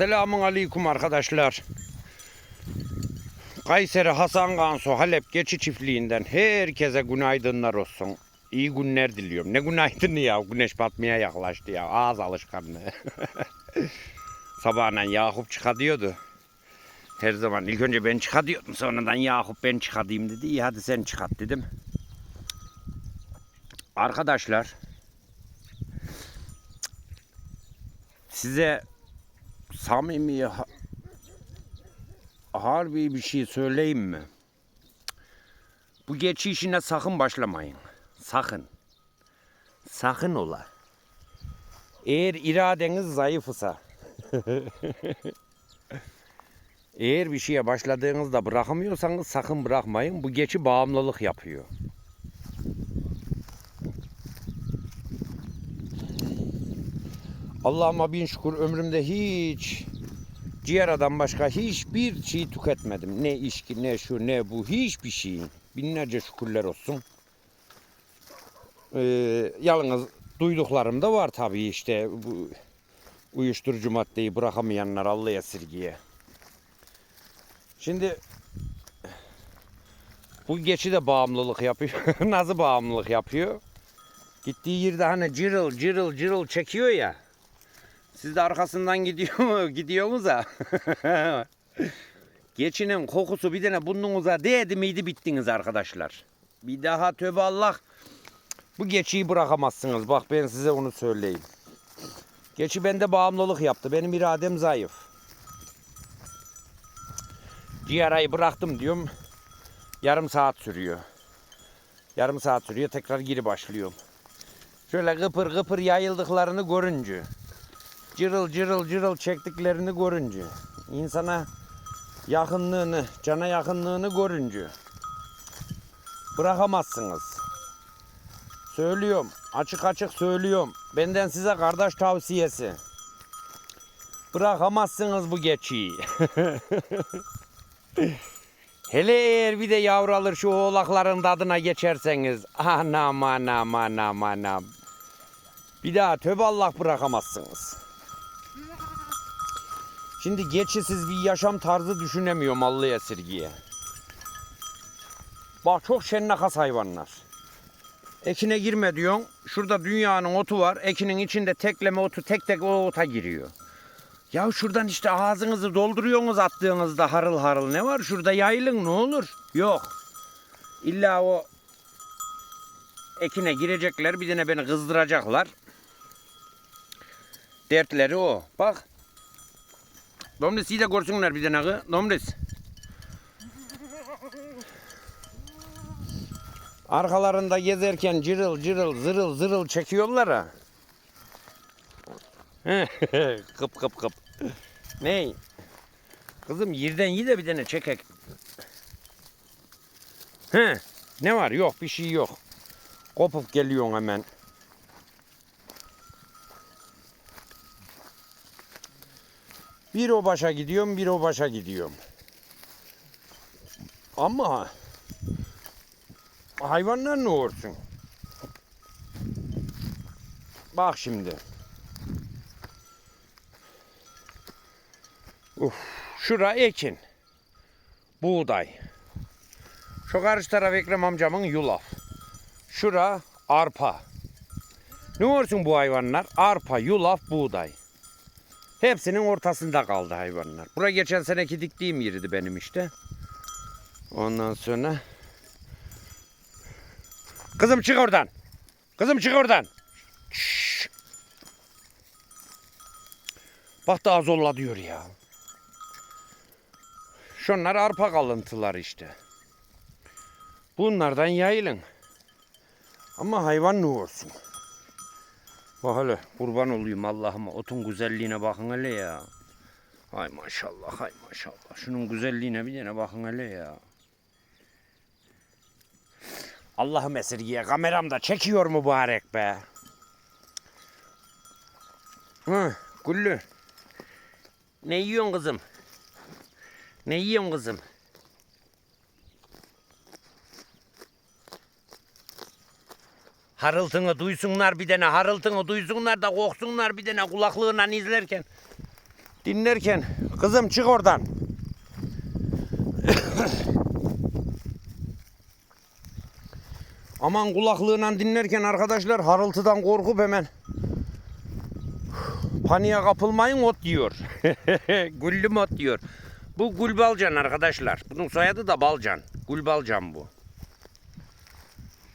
Selamun aleyküm arkadaşlar. Kayseri Hasan Gansu Halep Geçi Çiftliği'nden herkese günaydınlar olsun. İyi günler diliyorum. Ne günaydın ya güneş batmaya yaklaştı ya ağız alışkanlığı. Sabahına Yakup çıkartıyordu. Her zaman ilk önce ben çıkartıyordum sonradan Yakup ben çıkartayım dedi. İyi hadi sen çıkart dedim. Arkadaşlar size samimi ha- harbi bir şey söyleyeyim mi? Bu geçi işine sakın başlamayın. Sakın. Sakın ola. Eğer iradeniz zayıfsa eğer bir şeye başladığınızda bırakamıyorsanız sakın bırakmayın. Bu geçi bağımlılık yapıyor. Allah'ıma bin şükür ömrümde hiç ciğeradan başka hiçbir şey tüketmedim. Ne içki, ne şu, ne bu, hiçbir şey. Binlerce şükürler olsun. Ee, yalnız duyduklarım da var tabii işte bu uyuşturucu maddeyi bırakamayanlar Allah esirgiye. Şimdi bu geçi de bağımlılık yapıyor. Nasıl bağımlılık yapıyor? Gittiği yerde hani cırıl cırıl cırıl çekiyor ya. Siz de arkasından gidiyor mu? Gidiyorsunuz ha. Geçinin kokusu bir tane burnunuza değdi miydi bittiniz arkadaşlar. Bir daha tövbe Allah. Bu geçiyi bırakamazsınız. Bak ben size onu söyleyeyim. Geçi bende bağımlılık yaptı. Benim iradem zayıf. Ciğerayı bıraktım diyorum. Yarım saat sürüyor. Yarım saat sürüyor. Tekrar geri başlıyorum. Şöyle gıpır gıpır yayıldıklarını görünce cırıl cırıl cırıl çektiklerini görünce, insana yakınlığını, cana yakınlığını görünce bırakamazsınız. Söylüyorum, açık açık söylüyorum. Benden size kardeş tavsiyesi. Bırakamazsınız bu geçiyi. Hele eğer bir de yavralır şu oğlakların tadına geçerseniz. Anam anam anam anam. Bir daha töbe Allah bırakamazsınız. Şimdi geçisiz bir yaşam tarzı düşünemiyorum Allah esirgiye. Bak çok şennakas hayvanlar. Ekine girme diyorsun. Şurada dünyanın otu var. Ekinin içinde tekleme otu tek tek o ota giriyor. Ya şuradan işte ağzınızı dolduruyorsunuz attığınızda harıl harıl ne var? Şurada yayılın ne olur? Yok. İlla o ekine girecekler bir tane beni kızdıracaklar. Dertleri o. Bak. Domris iyi de görsünler bir tane. Domris. Arkalarında gezerken cırıl cırıl zırıl zırıl çekiyorlar ha. kıp kıp kıp. Ney? Kızım yerden yi de bir tane çekek. He, ne var? Yok bir şey yok. Kopup geliyorsun hemen. Bir o başa gidiyorum, bir o başa gidiyorum. Ama hayvanlar ne olsun? Bak şimdi. Uf, şura ekin. Buğday. Şu karşı taraf Ekrem amcamın yulaf. Şura arpa. Ne olsun bu hayvanlar? Arpa, yulaf, buğday. Hepsinin ortasında kaldı hayvanlar. Bura geçen seneki diktiğim yeriydi benim işte. Ondan sonra... Kızım çık oradan. Kızım çık oradan. Bak daha zorla diyor ya. Şunlar arpa kalıntılar işte. Bunlardan yayılın. Ama hayvan ne olsun? Bak hele kurban olayım Allah'ıma. Otun güzelliğine bakın hele ya. Hay maşallah hay maşallah. Şunun güzelliğine bir tane bakın hele ya. Allah'ım esirgiye kameram da çekiyor mübarek be. Hı, Güllü. Ne yiyorsun kızım? Ne yiyorsun kızım? Harıltını duysunlar bir tane harıltını duysunlar da korksunlar bir tane kulaklığından izlerken. dinlerken kızım çık oradan. Aman kulaklığıyla dinlerken arkadaşlar harıltıdan korkup hemen paniğe kapılmayın ot diyor. Güllüm ot diyor. Bu Gülbalcan arkadaşlar. Bunun soyadı da Balcan. Gülbalcan bu.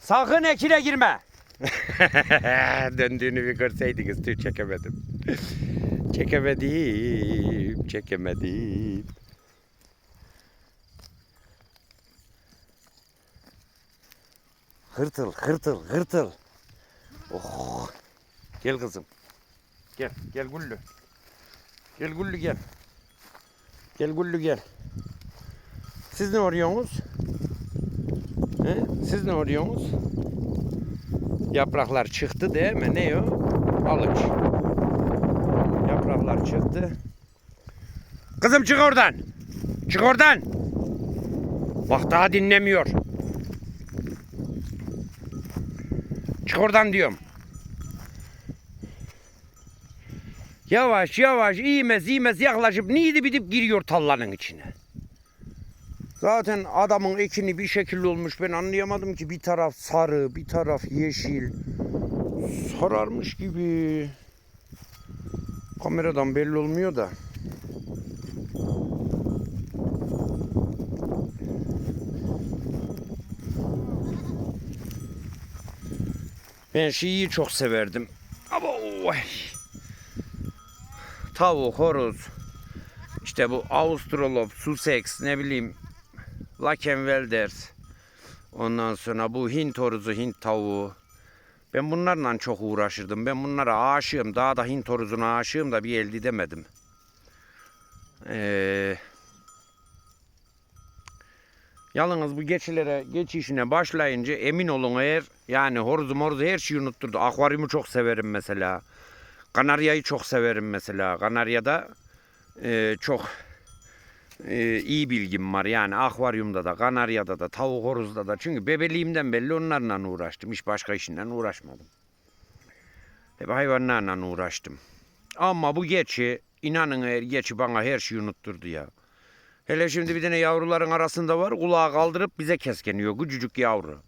Sakın ekine girme. Döndüğünü bir görseydiniz tüy çekemedim. çekemedim, çekemedim. Hırtıl, hırtıl, hırtıl. Oh. Gel kızım. Gel, gel Güllü. Gel Güllü gel. Gel Güllü gel. Siz ne arıyorsunuz? He? Siz ne arıyorsunuz? Yapraklar çıktı değil mi? Ne o? Alıç. Yapraklar çıktı. Kızım çık oradan. Çık oradan. Bak daha dinlemiyor. Çık oradan diyorum. Yavaş yavaş iğmez iğmez yaklaşıp neydi bidip giriyor tallanın içine. Zaten adamın ekini bir şekilde olmuş ben anlayamadım ki bir taraf sarı bir taraf yeşil. Sararmış gibi. Kameradan belli olmuyor da. Ben şeyi çok severdim. Ama oy. Tavuk, horoz. İşte bu Australop, Sussex ne bileyim Lakenwelders. Ondan sonra bu Hint horozu, Hint tavuğu. Ben bunlarla çok uğraşırdım. Ben bunlara aşığım. Daha da Hint horozuna aşığım da bir elde edemedim. Ee, yalnız bu geçilere geçişine başlayınca emin olun eğer yani horozu morozu her şeyi unutturdu. Akvaryumu çok severim mesela. Kanaryayı çok severim mesela. Kanaryada e, çok e, iyi bilgim var. Yani akvaryumda da, kanaryada da, tavuk horozda da. Çünkü bebeliğimden belli onlarla uğraştım. Hiç başka işinden uğraşmadım. Hep hayvanlarla uğraştım. Ama bu geçi, inanın eğer geçi bana her şeyi unutturdu ya. Hele şimdi bir tane yavruların arasında var. Kulağı kaldırıp bize keskeniyor. Küçücük yavru.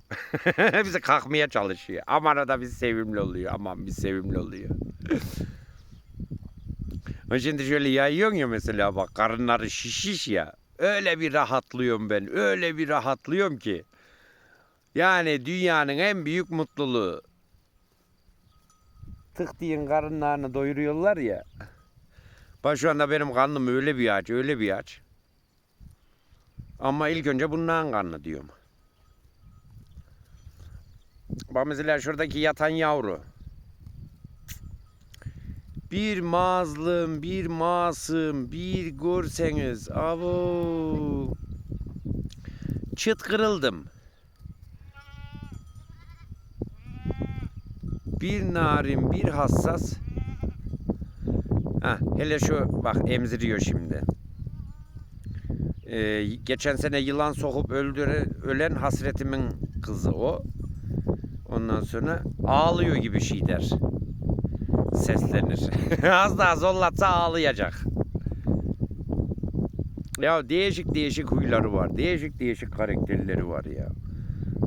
bize kalkmaya çalışıyor. Aman da biz sevimli oluyor. Aman biz sevimli oluyor. O Şimdi şöyle yayıyorsun ya mesela bak karınları şişiş ya. Öyle bir rahatlıyorum ben. Öyle bir rahatlıyorum ki. Yani dünyanın en büyük mutluluğu. Tık diyen karınlarını doyuruyorlar ya. Bak şu anda benim karnım öyle bir aç, öyle bir aç. Ama ilk önce bunların karnı diyorum. Bak mesela şuradaki yatan yavru. Bir mazlum, bir masum, bir görseniz. Avo. Çıt kırıldım. Bir narin, bir hassas. Ha, hele şu bak emziriyor şimdi. Ee, geçen sene yılan sokup öldüre, ölen hasretimin kızı o. Ondan sonra ağlıyor gibi şey der seslenir. Az daha zorlatsa ağlayacak. Ya değişik değişik huyları var. Değişik değişik karakterleri var ya.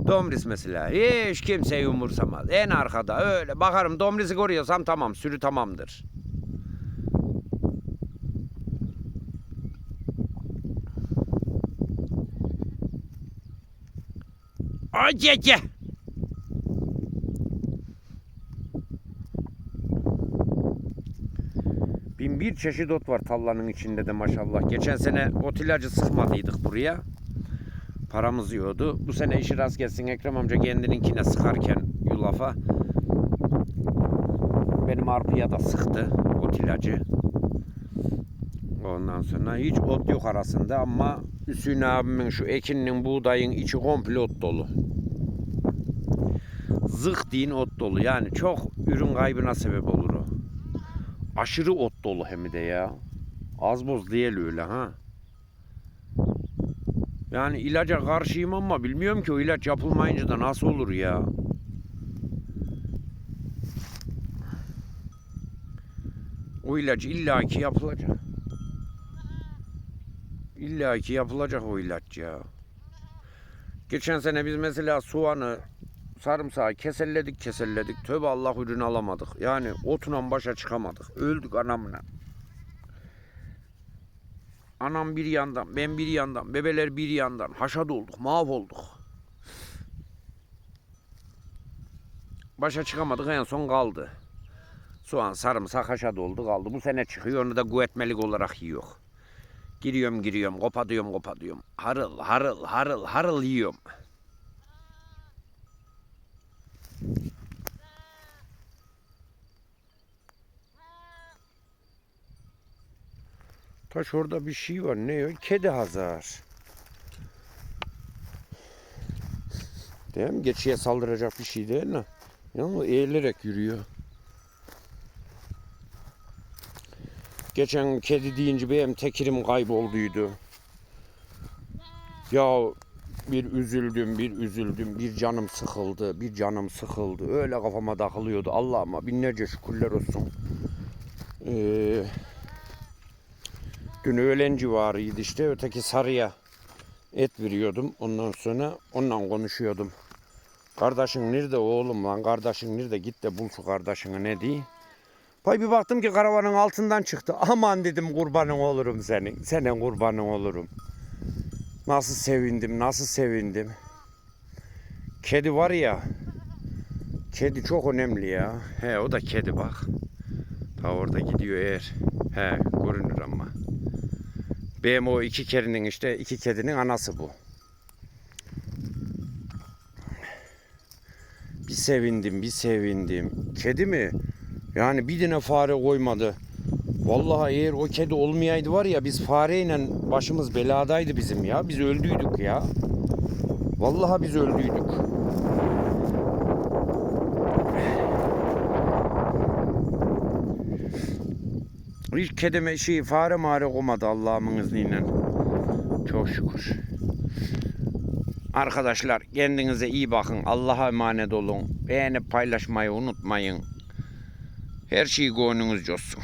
Domris mesela hiç kimseyi umursamaz. En arkada öyle bakarım Domris'i koruyorsam tamam sürü tamamdır. Ay Bin bir çeşit ot var tallanın içinde de maşallah. Geçen sene ot ilacı sıkmadıydık buraya. Paramız yiyordu. Bu sene işi rast gelsin Ekrem amca kendininkine sıkarken yulafa. Benim arpıya da sıktı ot ilacı. Ondan sonra hiç ot yok arasında ama Hüsnü abimin şu ekinin buğdayın içi komple ot dolu. Zık deyin ot dolu. Yani çok ürün kaybına sebep olur o. Aşırı ot dolu hem de ya. Az boz değil öyle ha. Yani ilaca karşıyım ama bilmiyorum ki o ilaç yapılmayınca da nasıl olur ya. O ilaç illaki yapılacak. İlla ki yapılacak o ilaç ya. Geçen sene biz mesela soğanı, sarımsağı keselledik keselledik. Tövbe Allah ürünü alamadık. Yani otuna başa çıkamadık. Öldük anamla. Anam bir yandan, ben bir yandan, bebeler bir yandan. Haşat olduk, mahvolduk. Başa çıkamadık en son kaldı. Soğan, sarımsak haşat oldu kaldı. Bu sene çıkıyor onu da güvetmelik olarak yiyor. Giriyorum giriyorum, kopatıyorum kopatıyorum. Harıl harıl harıl harıl yiyorum. Taş orada bir şey var. Ne o? Kedi hazar. Değil mi? Geçiye saldıracak bir şey değil mi? Yalnız eğilerek yürüyor. Geçen kedi deyince benim tekirim kaybolduydu. Ya bir üzüldüm, bir üzüldüm, bir canım sıkıldı, bir canım sıkıldı. Öyle kafama takılıyordu. Allah'ıma binlerce şükürler olsun. Ee, dün öğlen civarıydı işte. Öteki sarıya et veriyordum. Ondan sonra onunla konuşuyordum. Kardeşin nerede oğlum lan? Kardeşin nerede? Git de bul şu kardeşini ne diye. Pay bir baktım ki karavanın altından çıktı. Aman dedim kurbanın olurum senin. Senin kurbanın olurum. Nasıl sevindim, nasıl sevindim. Kedi var ya. Kedi çok önemli ya. He o da kedi bak. Ta orada gidiyor eğer. He görünür ama. Benim o iki kedinin işte iki kedinin anası bu. Bir sevindim, bir sevindim. Kedi mi? Yani bir tane fare koymadı. Vallahi eğer o kedi olmayaydı var ya biz fareyle başımız beladaydı bizim ya. Biz öldüydük ya. Vallahi biz öldüydük. Hiç kedime şey fare mare koymadı Allah'ımın izniyle. Çok şükür. Arkadaşlar kendinize iyi bakın. Allah'a emanet olun. Beğenip paylaşmayı unutmayın. Her şey gönlünüzce olsun.